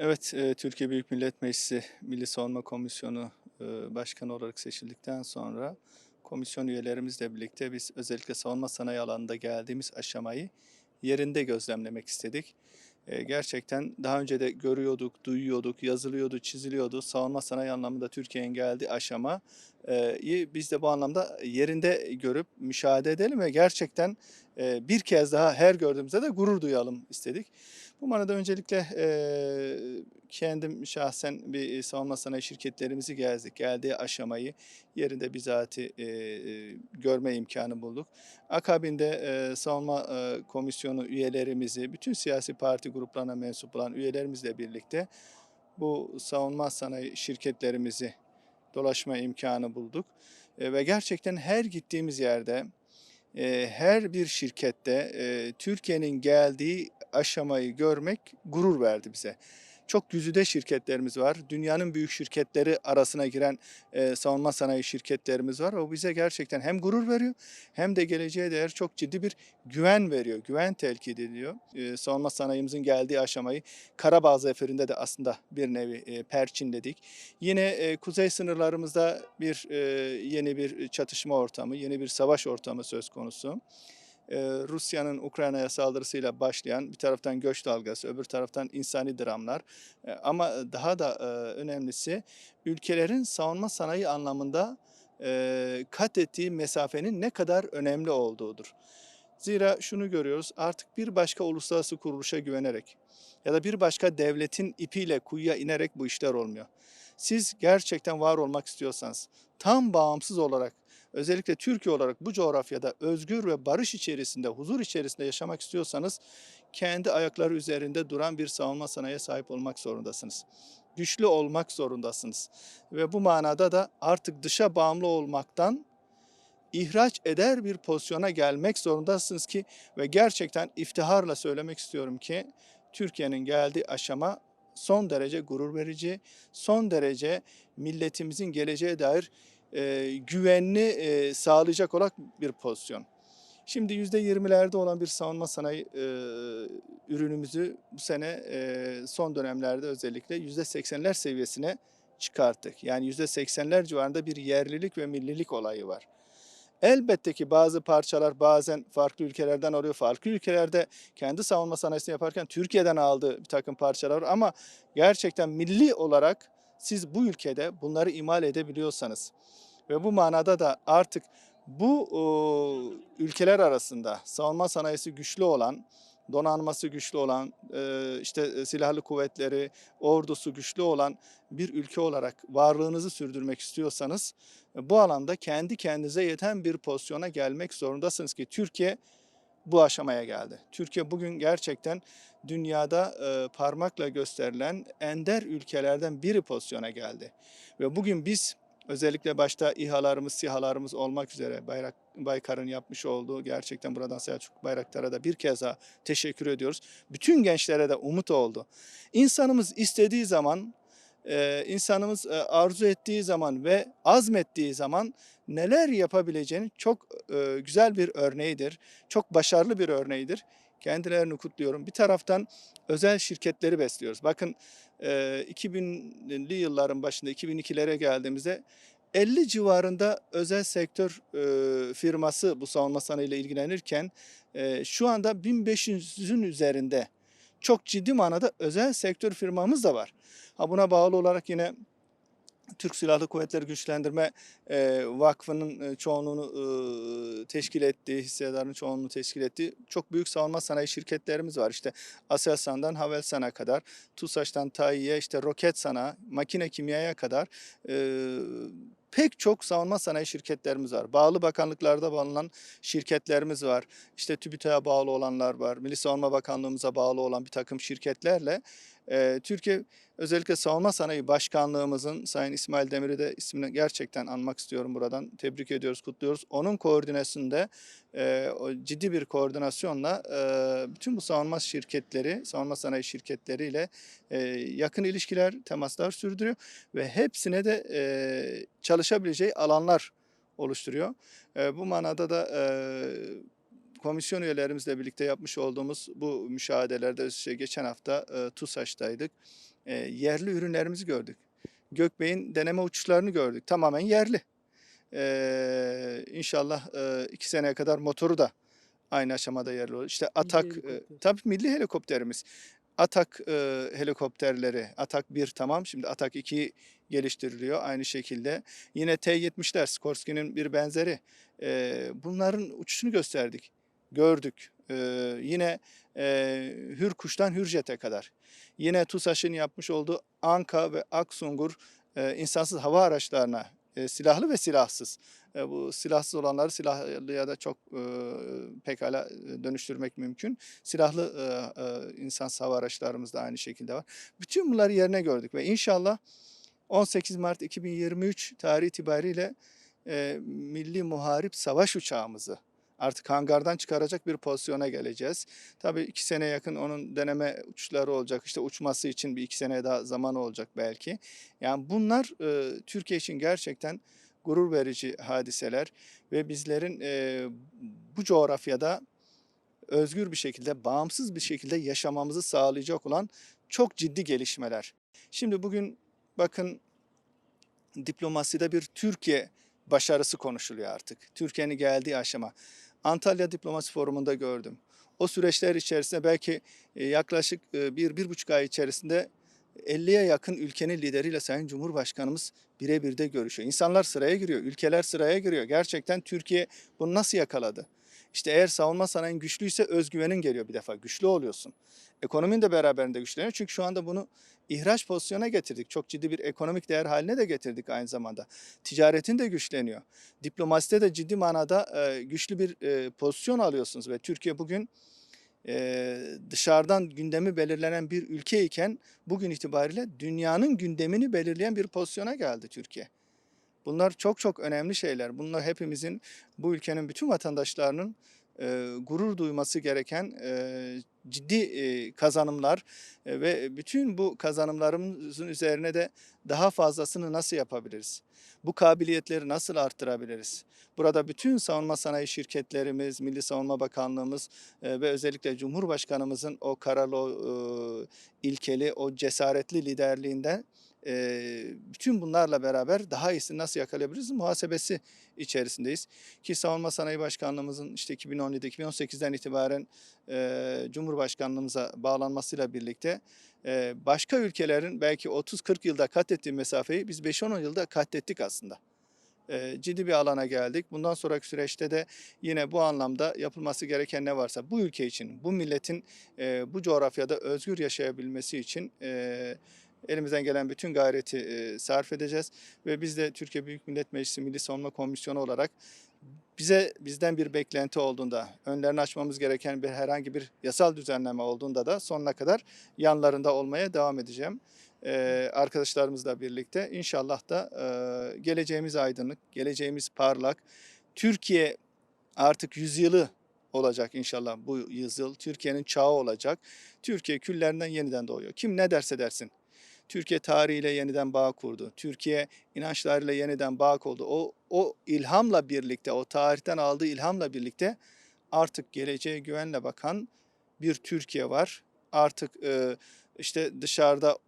Evet, e, Türkiye Büyük Millet Meclisi Milli Savunma Komisyonu e, Başkanı olarak seçildikten sonra komisyon üyelerimizle birlikte biz özellikle savunma sanayi alanında geldiğimiz aşamayı yerinde gözlemlemek istedik. E, Gerçekten daha önce de görüyorduk, duyuyorduk, yazılıyordu, çiziliyordu. Savunma sanayi anlamında Türkiye'nin geldiği aşamayı biz de bu anlamda yerinde görüp müşahede edelim ve gerçekten e, bir kez daha her gördüğümüzde de gurur duyalım istedik. Bu manada öncelikle eee, kendim şahsen bir savunma sanayi şirketlerimizi gezdik. Geldiği aşamayı yerinde bizatihi eee, görme imkanı bulduk. Akabinde eee, savunma eee, komisyonu üyelerimizi, bütün siyasi parti gruplarına mensup olan üyelerimizle birlikte bu savunma sanayi şirketlerimizi dolaşma imkanı bulduk. E, ve gerçekten her gittiğimiz yerde Eee, her bir şirkette eee, Türkiye'nin geldiği aşamayı görmek gurur verdi bize. Çok güzide şirketlerimiz var. Dünyanın büyük şirketleri arasına giren eee, savunma sanayi şirketlerimiz var. O bize gerçekten hem gurur veriyor hem de geleceğe dair çok ciddi bir güven veriyor. Güven telkit ediyor. Eee, savunma sanayimizin geldiği aşamayı Karabağ Zeferi'nde de aslında bir nevi eee, perçinledik. Yine eee, kuzey sınırlarımızda bir eee, yeni bir çatışma ortamı, yeni bir savaş ortamı söz konusu. Eee, Rusya'nın Ukrayna'ya saldırısıyla başlayan bir taraftan göç dalgası, öbür taraftan insani dramlar. Eee, ama daha da eee, önemlisi ülkelerin savunma sanayi anlamında eee, kat ettiği mesafenin ne kadar önemli olduğudur. Zira şunu görüyoruz artık bir başka uluslararası kuruluşa güvenerek ya da bir başka devletin ipiyle kuyuya inerek bu işler olmuyor. Siz gerçekten var olmak istiyorsanız tam bağımsız olarak özellikle Türkiye olarak bu coğrafyada özgür ve barış içerisinde, huzur içerisinde yaşamak istiyorsanız kendi ayakları üzerinde duran bir savunma sanayiye sahip olmak zorundasınız. Güçlü olmak zorundasınız. Ve bu manada da artık dışa bağımlı olmaktan ihraç eder bir pozisyona gelmek zorundasınız ki ve gerçekten iftiharla söylemek istiyorum ki Türkiye'nin geldiği aşama son derece gurur verici, son derece milletimizin geleceğe dair e, güvenini e, sağlayacak olan bir pozisyon. Şimdi %20'lerde olan bir savunma sanayi e, ürünümüzü bu sene e, son dönemlerde özellikle %80'ler seviyesine çıkarttık. Yani %80'ler civarında bir yerlilik ve millilik olayı var. Elbette ki bazı parçalar bazen farklı ülkelerden alıyor. Farklı ülkelerde kendi savunma sanayisini yaparken Türkiye'den aldığı bir takım parçalar var. Ama gerçekten milli olarak siz bu ülkede bunları imal edebiliyorsanız ve bu manada da artık bu o, ülkeler arasında savunma sanayisi güçlü olan, donanması güçlü olan, e, işte e, silahlı kuvvetleri, ordusu güçlü olan bir ülke olarak varlığınızı sürdürmek istiyorsanız e, bu alanda kendi kendinize yeten bir pozisyona gelmek zorundasınız ki Türkiye bu aşamaya geldi. Türkiye bugün gerçekten dünyada e, parmakla gösterilen ender ülkelerden biri pozisyona geldi. Ve bugün biz özellikle başta İHA'larımız, SİHA'larımız olmak üzere Bayrak, Baykar'ın yapmış olduğu gerçekten buradan Selçuk Bayraktar'a da bir kez daha teşekkür ediyoruz. Bütün gençlere de umut oldu. İnsanımız istediği zaman e, insanımız e, arzu ettiği zaman ve azmettiği zaman neler yapabileceğini çok e, güzel bir örneğidir. Çok başarılı bir örneğidir. Kendilerini kutluyorum. Bir taraftan özel şirketleri besliyoruz. Bakın e, 2000'li yılların başında 2002'lere geldiğimizde 50 civarında özel sektör e, firması bu savunma sanayiyle ilgilenirken e, şu anda 1500'ün üzerinde çok ciddi manada özel sektör firmamız da var. Ha buna bağlı olarak yine Türk Silahlı Kuvvetleri Güçlendirme e, Vakfı'nın e, çoğunluğunu e, teşkil ettiği, hissedarının çoğunluğunu teşkil ettiği çok büyük savunma sanayi şirketlerimiz var. İşte Aselsan'dan Havelsan'a kadar, TUSAŞ'tan TAİ'ye, işte Roketsan'a, makine kimyaya kadar e, pek çok savunma sanayi şirketlerimiz var. Bağlı bakanlıklarda bulunan şirketlerimiz var. İşte TÜBİTAK'a bağlı olanlar var. Milli Savunma Bakanlığımıza bağlı olan bir takım şirketlerle e, Türkiye özellikle Savunma Sanayi Başkanlığımızın Sayın İsmail Demir'i de ismini gerçekten anmak istiyorum buradan. Tebrik ediyoruz, kutluyoruz. Onun koordinasyonunda e, ciddi bir koordinasyonla e, bütün bu savunma şirketleri, savunma sanayi şirketleriyle e, yakın ilişkiler, temaslar sürdürüyor ve hepsine de e, çalışabileceği alanlar oluşturuyor. E, bu manada da e, komisyon üyelerimizle birlikte yapmış olduğumuz bu müşahedelerde işte geçen hafta e, TUSAŞ'taydık. E, yerli ürünlerimizi gördük. Gökbey'in deneme uçuşlarını gördük. Tamamen yerli. E, inşallah e, iki seneye kadar motoru da aynı aşamada yerli olur. İşte Atak, e, tabii milli helikopterimiz. Atak e, helikopterleri, Atak 1 tamam şimdi Atak 2 geliştiriliyor aynı şekilde. Yine T-70'ler, Skorsky'nin bir benzeri. E, bunların uçuşunu gösterdik, gördük. E, yine e, Hürkuş'tan Hürjet'e kadar. Yine TUSAŞ'ın yapmış olduğu Anka ve Aksungur e, insansız hava araçlarına e, silahlı ve silahsız. E, bu silahsız olanları silahlıya da çok e, pekala dönüştürmek mümkün. Silahlı e, e, insansız hava araçlarımız da aynı şekilde var. Bütün bunları yerine gördük ve inşallah 18 Mart 2023 tarihi itibariyle e, Milli Muharip Savaş uçağımızı artık hangardan çıkaracak bir pozisyona geleceğiz. Tabii iki sene yakın onun deneme uçuşları olacak. İşte uçması için bir iki sene daha zaman olacak belki. Yani bunlar e, Türkiye için gerçekten gurur verici hadiseler ve bizlerin e, bu coğrafyada özgür bir şekilde, bağımsız bir şekilde yaşamamızı sağlayacak olan çok ciddi gelişmeler. Şimdi bugün bakın diplomaside bir Türkiye başarısı konuşuluyor artık. Türkiye'nin geldiği aşama. Antalya Diplomasi Forumu'nda gördüm. O süreçler içerisinde belki e, yaklaşık e, bir, bir buçuk ay içerisinde 50'ye yakın ülkenin lideriyle Sayın Cumhurbaşkanımız birebir de görüşüyor. İnsanlar sıraya giriyor, ülkeler sıraya giriyor. Gerçekten Türkiye bunu nasıl yakaladı? İşte eğer savunma sanayinin güçlüyse özgüvenin geliyor bir defa. Güçlü oluyorsun. Ekonomin de beraberinde güçleniyor. Çünkü şu anda bunu ihraç pozisyona getirdik. Çok ciddi bir ekonomik değer haline de getirdik aynı zamanda. Ticaretin de güçleniyor. Diplomaside de ciddi manada e, güçlü bir e, pozisyon alıyorsunuz ve Türkiye bugün e, dışarıdan gündemi belirlenen bir ülke iken bugün itibariyle dünyanın gündemini belirleyen bir pozisyona geldi Türkiye. Bunlar çok çok önemli şeyler. Bunlar hepimizin, bu ülkenin bütün vatandaşlarının e, gurur duyması gereken e, ciddi e, kazanımlar e, ve bütün bu kazanımlarımızın üzerine de daha fazlasını nasıl yapabiliriz? Bu kabiliyetleri nasıl arttırabiliriz? Burada bütün savunma sanayi şirketlerimiz, Milli Savunma Bakanlığımız e, ve özellikle Cumhurbaşkanımızın o kararlı, o, e, ilkeli, o cesaretli liderliğinden e, bütün bunlarla beraber daha iyisini nasıl yakalayabiliriz muhasebesi içerisindeyiz. Ki Savunma Sanayi Başkanlığımızın işte 2017-2018'den itibaren e, Cumhurbaşkanlığımıza bağlanmasıyla birlikte e, başka ülkelerin belki 30-40 yılda kat ettiği mesafeyi biz 5-10 yılda kat ettik aslında. Ciddi bir alana geldik. Bundan sonraki süreçte de yine bu anlamda yapılması gereken ne varsa bu ülke için, bu milletin bu coğrafyada özgür yaşayabilmesi için elimizden gelen bütün gayreti e, sarf edeceğiz ve biz de Türkiye Büyük Millet Meclisi Milli Savunma Komisyonu olarak bize bizden bir beklenti olduğunda, önlerini açmamız gereken bir herhangi bir yasal düzenleme olduğunda da sonuna kadar yanlarında olmaya devam edeceğim. Ee, arkadaşlarımızla birlikte inşallah da e, geleceğimiz aydınlık, geleceğimiz parlak. Türkiye artık yüzyılı olacak inşallah bu yüzyıl. Türkiye'nin çağı olacak. Türkiye küllerinden yeniden doğuyor. Kim ne derse dersin. Türkiye tarihiyle yeniden bağ kurdu. Türkiye inançlarıyla yeniden bağ kurdu. O, o ilhamla birlikte, o tarihten aldığı ilhamla birlikte artık geleceğe güvenle bakan bir Türkiye var. Artık e, işte dışarıda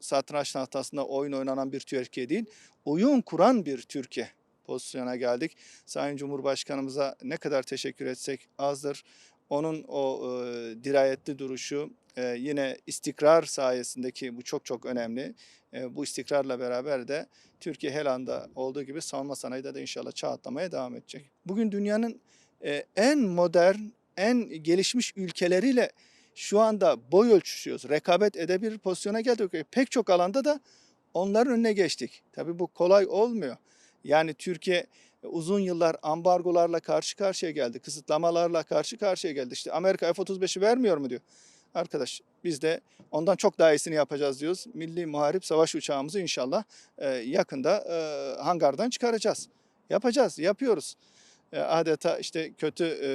satranç tahtasında oyun oynanan bir Türkiye değil, oyun kuran bir Türkiye pozisyona geldik. Sayın Cumhurbaşkanımıza ne kadar teşekkür etsek azdır. Onun o e, dirayetli duruşu, e, yine istikrar sayesindeki bu çok çok önemli. E, bu istikrarla beraber de Türkiye her olduğu gibi savunma sanayide de inşallah çağ atlamaya devam edecek. Bugün dünyanın e, en modern, en gelişmiş ülkeleriyle şu anda boy ölçüşüyoruz. Rekabet edebilir pozisyona geldik. E, Pek çok alanda da onların önüne geçtik. Tabii bu kolay olmuyor. Yani Türkiye uzun yıllar ambargolarla karşı karşıya geldi. Kısıtlamalarla karşı karşıya geldi. İşte Amerika F-35'i vermiyor mu diyor. Arkadaş biz de ondan çok daha iyisini yapacağız diyoruz. Milli Muharip Savaş uçağımızı inşallah e, yakında e, hangardan çıkaracağız. Yapacağız, yapıyoruz. E, adeta işte kötü e,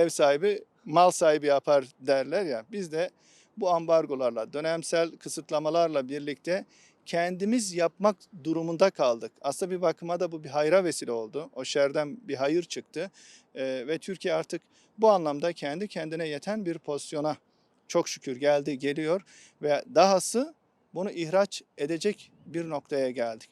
ev sahibi mal sahibi yapar derler ya. Biz de bu ambargolarla, dönemsel kısıtlamalarla birlikte kendimiz yapmak durumunda kaldık. Aslında bir bakıma da bu bir hayra vesile oldu. O şerden bir hayır çıktı Ee, ve Türkiye artık bu anlamda kendi kendine yeten bir pozisyona çok şükür geldi, geliyor ve dahası bunu ihraç edecek bir noktaya geldik.